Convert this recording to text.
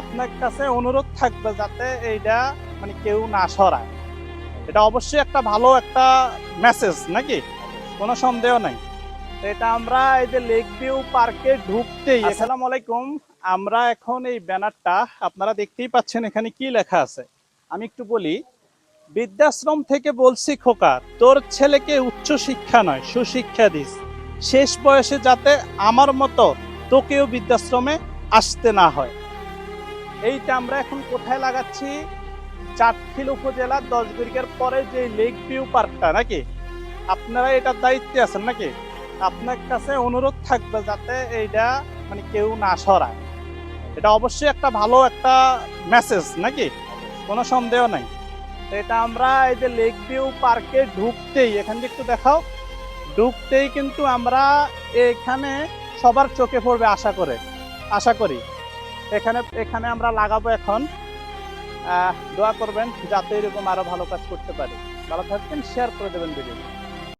আপনার কাছে অনুরোধ থাকবে যাতে এইটা মানে কেউ না সরায়। এটা অবশ্যই একটা ভালো একটা মেসেজ নাকি? কোনো সন্দেহ নাই। এটা আমরা এই যে লেক ভিউ পার্কে ঢুকতেই আসসালামু আলাইকুম। আমরা এখন এই ব্যানারটা আপনারা দেখতেই পাচ্ছেন এখানে কি লেখা আছে। আমি একটু বলি বৃদ্ধাশ্রম থেকে বলছি খোকা তোর ছেলেকে উচ্চ শিক্ষা নয় সুশিক্ষা দিস। শেষ বয়সে যাতে আমার মতো তোকেও বৃদ্ধাশ্রমে আসতে না হয়। এইটা আমরা এখন কোথায় লাগাচ্ছি? চাটখিল উপজেলার দশ বিঘের পরে যে লেক ভিউ পার্কটা, নাকি? আপনারা এটার দায়িত্বে আছেন নাকি? আপনার কাছে অনুরোধ থাকবে যাতে এইটা মানে কেউ না সরায়। এটা অবশ্যই একটা ভালো একটা মেসেজ নাকি? কোনো সন্দেহ নাই। এটা আমরা এই যে লেক ভিউ পার্কে ঢুকতেই, এখান থেকে একটু দেখাও। ঢুকতেই কিন্তু আমরা এখানে সবার চোখে পড়বে আশা করে। আশা করি। এখানে এখানে আমরা লাগাবো এখন। দোয়া করবেন যাতে এরকম আরও ভালো কাজ করতে পারি। ভালো থাকবেন শেয়ার করে দেবেন ভিডিও